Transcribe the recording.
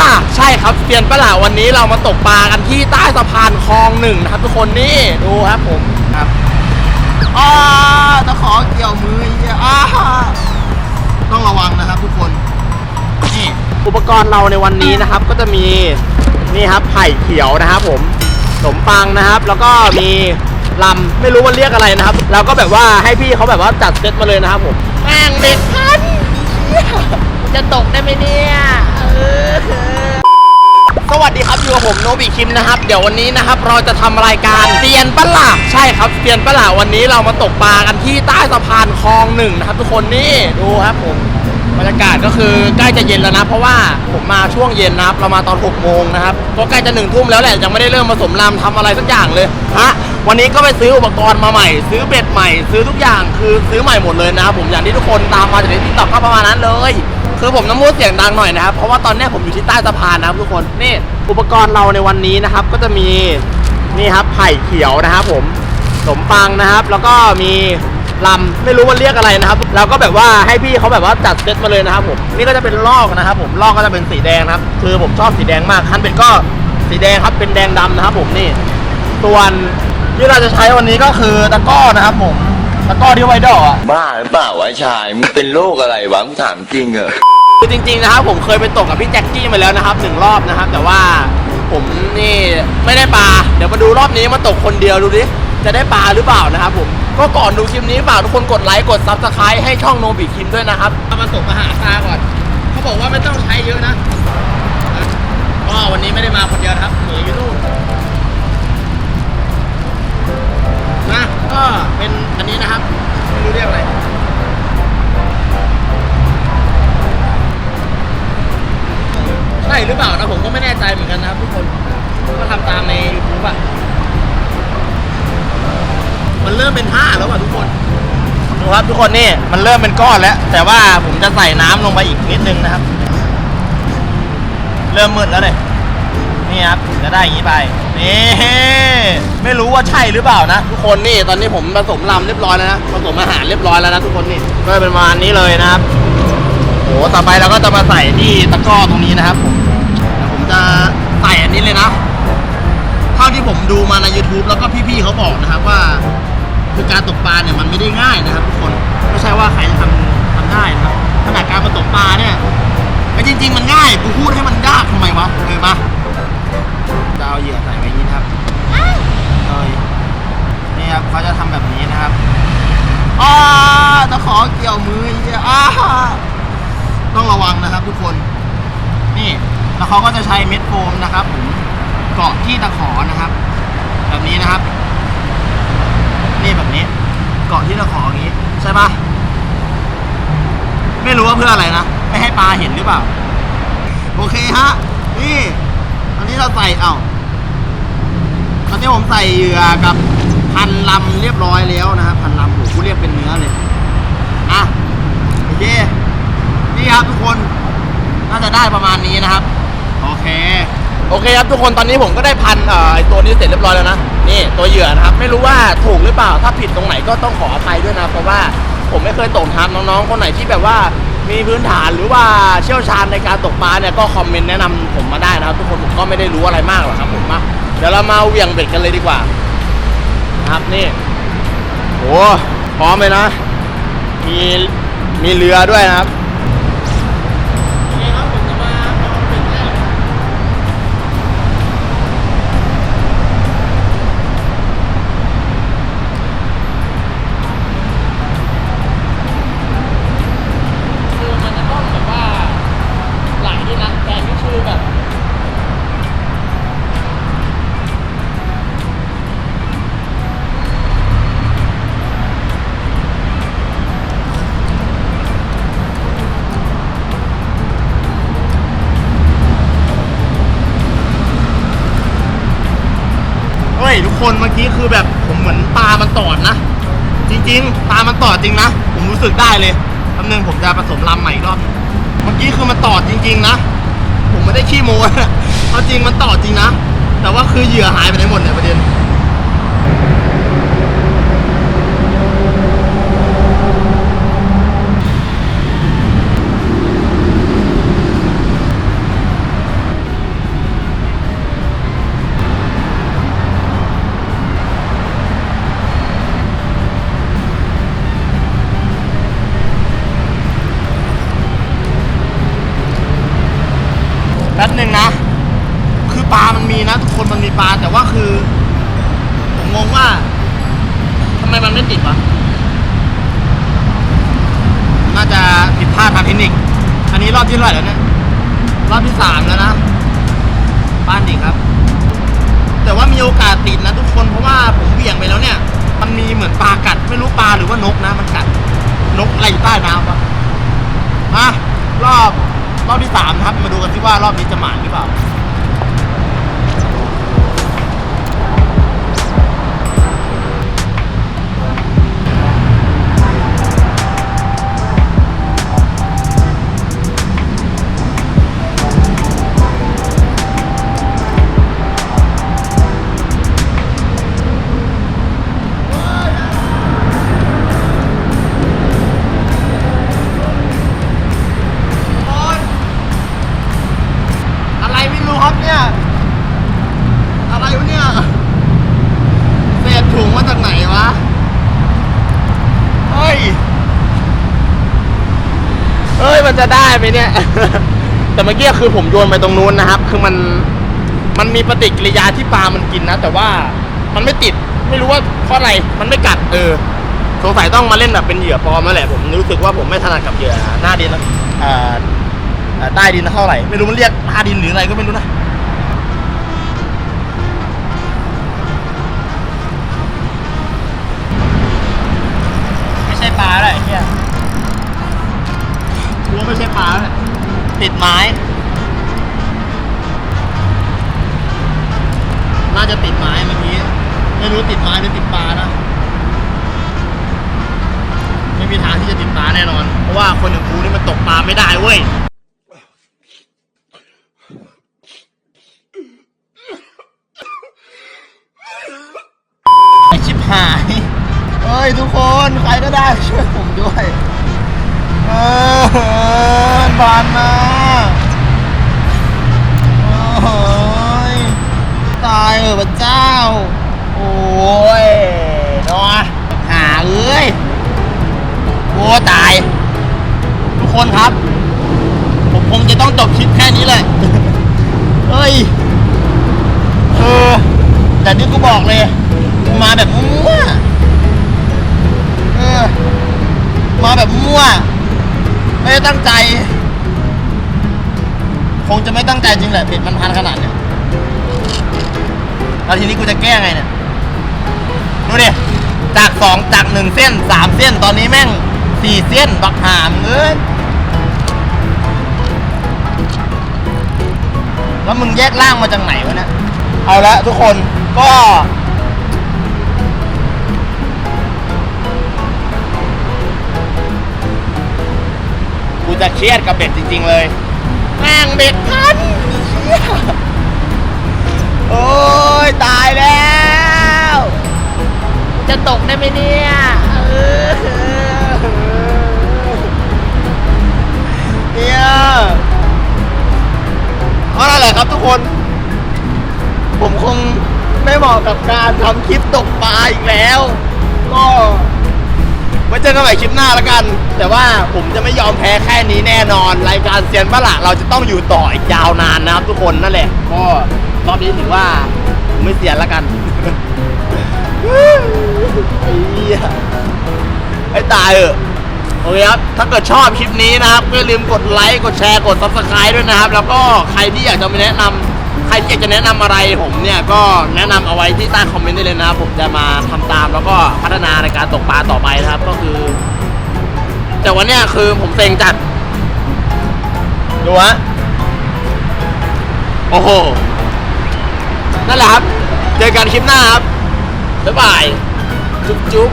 ล่ะใช่ครับเซียนปะล่ะวันนี้เรามาตกปลากันที่ใต้สะพานคลองหนึ่งนะครับ ทุกคนนี่ดูครับผมครับอ้าตะขอเกี่ยวมือเหี้ยอ้าต้องระวังนะครับทุกคนนี่อุปกรณ์เราในวันนี้นะครับ ก็จะมีนี่ครับไผ่เขียวนะครับ ผมขนมปังนะครับ แล้วก็มีลำไม่รู้มันเรียกอะไรนะครับเราก็แบบว่าให้พี่เขาแบบว่าจัดเซตมาเลยนะครับผมแม่งเด็กพันจะตกได้ไหมเนี่ยเออ สวัสดีครับอยู่กับผมโนบิคิมนะครับ เดี๋ยววันนี้นะครับเราจะทำรายการเซียนปล่ะใช่ครับเซียนปล่ะวันนี้เรามาตกปลากันที่ใต้สะพานคลองหนึ่งนะครับ ทุกคนนี่ดูครับผมบรรยากาศก็คือใกล้จะเย็นแล้วนะ เพราะว่าผมมาช่วงเย็นนะครับ เรามาตอน6โมงนะครับก็ใกล้จะหนึ่งทุ่มแล้วแหละยังไม่ได้เริ่มผสมรำทำอะไรสักอย่างเลยฮะวันนี้ก็ไปซื้ออุปกรณ์มาใหม่ ซื้อเบ็ดใหม่ ซื้อทุกอย่างคือซื้อใหม่หมดเลยนะครับผมอย่างที่ทุกคนตามมาจากในทิกตอกก็ประมาณนั้นเลย คือผมน้ำมูดเสียงดังหน่อยนะครับ เพราะว่าตอนนี้ผมอยู่ที่ใต้สะพานนะครับทุกคนนี่อุปกรณ์เราในวันนี้นะครับ ก็จะมีนี่ครับไผ่เขียวนะครับ ผมขนมปังนะครับ แล้วก็มีลำไม่รู้มันเรียกอะไรนะครับเราก็แบบว่าให้พี่เขาแบบว่าจัดเซตมาเลยนะครับผมนี่ก็จะเป็นลอกนะครับ ผมลอกก็จะเป็นสีแดงนะครับ คือผมชอบสีแดงมากคันเป็นก็สีแดงครับเป็นแดงดำนะครับ ผมนี่ส่วนที่เราจะใช้วันนี้ก็คือตะก้อนะครับผม ตะกร้อที่ไว้ดอกอะบ้าหรือเปล่าวะชายมึงเป็นโรคอะไรวะมึงถามจริงเหรอคือจริงๆนะครับผมเคยไปตกกับพี่แจ็คกี้มาแล้วนะครับหนึ่งรอบนะครับ แต่ว่าผมนี่ไม่ได้ปลาเดี๋ยวมาดูรอบนี้มาตกคนเดียวดูดิจะได้ปลาหรือเปล่านะครับผมก็ก่อนดูคลิปนี้ฝากทุกคนกดไลค์กดซับสไครต์ให้ช่องโนบิคิมด้วยนะครับมาตกมาหาปลาก่อนเขาบอกว่าไม่ต้องใช้เยอะนะก็วันนี้ไม่ได้มาคนเดียวนะครับเหนืออยู่นู่น ก็เป็นอันนี้นะครับไม่รู้เรียกอะไรใช่หรือเปล่านะผมก็ไม่แน่ใจเหมือนกันนะครับทุกคนก็ทำตามใน YouTube อะมันเริ่มเป็นผ้าแล้วอะทุกคนดูครับทุกคนนี่มันเริ่มเป็นก้อนแล้ว แต่ว่าผมจะใส่น้ำลงไปอีกนิดนึงนะครับ เริ่มมืดแล้วเลย นี่ครับถึงจะได้อย่างนี้ไปนี่ไม่รู้ว่าใช่หรือเปล่านะ ทุกคนนี่ตอนนี้ผมผสมลำเรียบร้อยแล้วนะผสมอาหารเรียบร้อยแล้วนะทุกคนนี่ก็เป็นประมาณนี้เลยนะครับโอ้ต่อไปเราก็จะมาใส่ที่ตะกร้อตรงนี้นะครับผมเดี๋ยวผมจะใส่อันนี้เลยนะเท่าที่ผมดูมาใน YouTube แล้วก็พี่ๆเขาบอกนะครับว่า คือการตกปลาเนี่ยมันไม่ได้ง่ายนะครับ ทุกคนไม่ใช่ว่าใครจะทำทำได้นะครับขนาดการมาตกปลาเนี่ยแต่จริง ๆ มันง่ายกูพูดให้มันยากทำไมวะเออมาจะ เอาเหยื่อใส่ไว้นี้นะครับเอ้ยนี่ครับเขาจะทำแบบนี้นะครับอ้าตะขอเกี่ยวมือเหี้ยอ้าต้องระวังนะครับ ทุกคน นี่แล้วเขาก็จะใช้เม็ดโฟมนะครับผมเกาะที่ตะขอนะครับ แบบนี้นะครับ นี่แบบนี้ เกาะที่ตะขออย่างนี้ ใช่ปะไม่รู้ว่าเพื่ออะไรนะไม่ให้ปลาเห็นหรือเปล่า โอเคฮะ นี่ อันนี้เราใส่เอ้า ตอนนี้ผมใส่เหยื่อกับพันลำเรียบร้อยแล้วนะครับพันลำโอ้โหกูเรียกเป็นเนื้อเลยอะโอเคนี่ครับทุกคนน่าจะได้ประมาณนี้นะครับ โอเค โอเคครับทุกคนตอนนี้ผมก็ได้พันเอ่อไอตัวนี้เสร็จเรียบร้อยแล้วนะนี่ตัวเหยื่อนะครับ ไม่รู้ว่าถูกหรือเปล่าถ้าผิดตรงไหนก็ต้องขออภัยด้วยนะเพราะว่าผมไม่เคยตกทำน้องๆคนไหนที่แบบว่ามีพื้นฐานหรือว่าเชี่ยวชาญในการตกปลาเนี่ยก็คอมเมนต์แนะนำผมมาได้นะครับ ทุกคนผมก็ไม่ได้รู้อะไรมากหรอกครับผมมา เดี๋ยวเรามาเหวี่ยงเบ็ดกันเลยดีกว่าครับนี่โหพร้อมเลยนะ มีมีเรือด้วยนะครับ คนเมื่อกี้คือแบบผมเหมือนตามันตอดนะ จริงๆ ตามันตอดจริงนะ ผมรู้สึกได้เลยคำนึงผมจะผสมลำใหม่อีกรอบเมื่อกี้คือมันตอดจริง ๆ นะ ผมไม่ได้ขี้โม้นะเอาจริงมันตอดจริงนะ แต่ว่าคือเหยื่อหายไปไหนหมดเนี่ยประเด็นาดทางเทคนิค อันนี้รอบที่เท่าไหร่แล้วเนี่ย รอบที่สามแล้วนะ บ้านดีครับ แต่ว่ามีโอกาสติดนะทุกคน เพราะว่าผมเบี่ยงไปแล้วเนี่ย มันมีเหมือนปลากัด ไม่รู้ปลาหรือว่านกนะ มันกัด นกอะไรอยู่ใต้น้ำวะอะรอบรอบที่สามครับ มาดูกันที่ว่ารอบนี้จะหมานหรือเปล่า ได้ไหมเนี่ย แต่เมื่อกี้คือผมโยนไปตรงนู้นนะครับ คือมันมันมีปฏิกิริยาที่ปลามันกินนะ แต่ว่ามันไม่ติดไม่รู้ว่าเพราะอะไรมันไม่กัดเออสงสัยต้องมาเล่นแบบเป็นเหยื่อปลอมนั่นแหละผมรู้สึกว่าผมไม่ถนัดกับเหยื่อหน้าดินนะอ่าอ่อใต้ดินเท่าไหร่ ไม่รู้มันเรียกหน้าดินหรืออะไรก็ไม่รู้นะาไม่ใช่ปลาแล้วแหละติดไม้ น่าจะติดไม้เมื่อกี้ ไม่รู้ติดไม้หรือติดปลานะ ไม่มีทางที่จะติดปลาแน่นอน เพราะว่าคนอย่างกูนี่มันตกปลาไม่ได้เว้ยชิบหาย เฮ้ยทุกคน ใครก็ได้ช่วยผมด้วย อบานมา โอ้ยตายเออพระเจ้า โอ้ยนอหาเอ้ย โอ้ตาย ทุกคนครับ ผมคงจะต้องจบคลิปแค่นี้เลยเฮ้ย เออ แต่นี่กูบอกเลย ตั้งใจ คงจะไม่ตั้งใจจริงแหละเบ็ดมันพันขนาดเนี้ยแล้วทีนี้กูจะแก้ไงเนี่ยดูดิจากสองจากหนึ่งเส้นสามเส้นตอนนี้แม่งสี่เส้นบักหามเอ้ยแล้วมึงแยกล่างมาจากไหนวะเนี่ยเอาละทุกคนก็ จะเครียดกับเบ็ดจริง ๆ เลยแม่งเบ็ดพันเหี้ยโอ้ยตายแล้ว จะตกได้ไหมเนี่ยเออเนี่ยเอานั่นแหละครับทุกคน ผมคงไม่เหมาะกับการทำคลิปตกปลาอีกแล้ว ก็ ไว้เจอกันใหม่คลิปหน้าล้วกัน แต่ว่าผมจะไม่ยอมแพ้แค่นี้แน่นอน รายการเซียนปะละเราจะต้องอยู่ต่ออีกยาวนานนะครับทุกคนนั่นแหละก็รอบนี้ถือว่าผมไม่เสียแล้วกันไอ้เหี้ยไอ้ตายเออโอเคครับ ถ้าเกิดชอบคลิปนี้นะครับก็อย่าลืมกดไลค์ กดแชร์ กด subscribe ด้วยนะครับ แล้วก็ใครที่อยากจะมาแนะนำ ครที่อยากจะแนะนำอะไรผมเนี่ยก็แนะนำเอาไว้ที่ใต้คอมเมนต์ได้เลยนะครับผมจะมาทำตามแล้วก็พัฒนาในการตกปลาต่อไปนะครับ ก็คือ แต่วันเนี้ยคือผมเซ็งจัด ดูฮะโอ้โห นั่นแหละครับ เจอกันคลิปหน้าครับ บ๊ายบาย จุ๊บจุ๊บ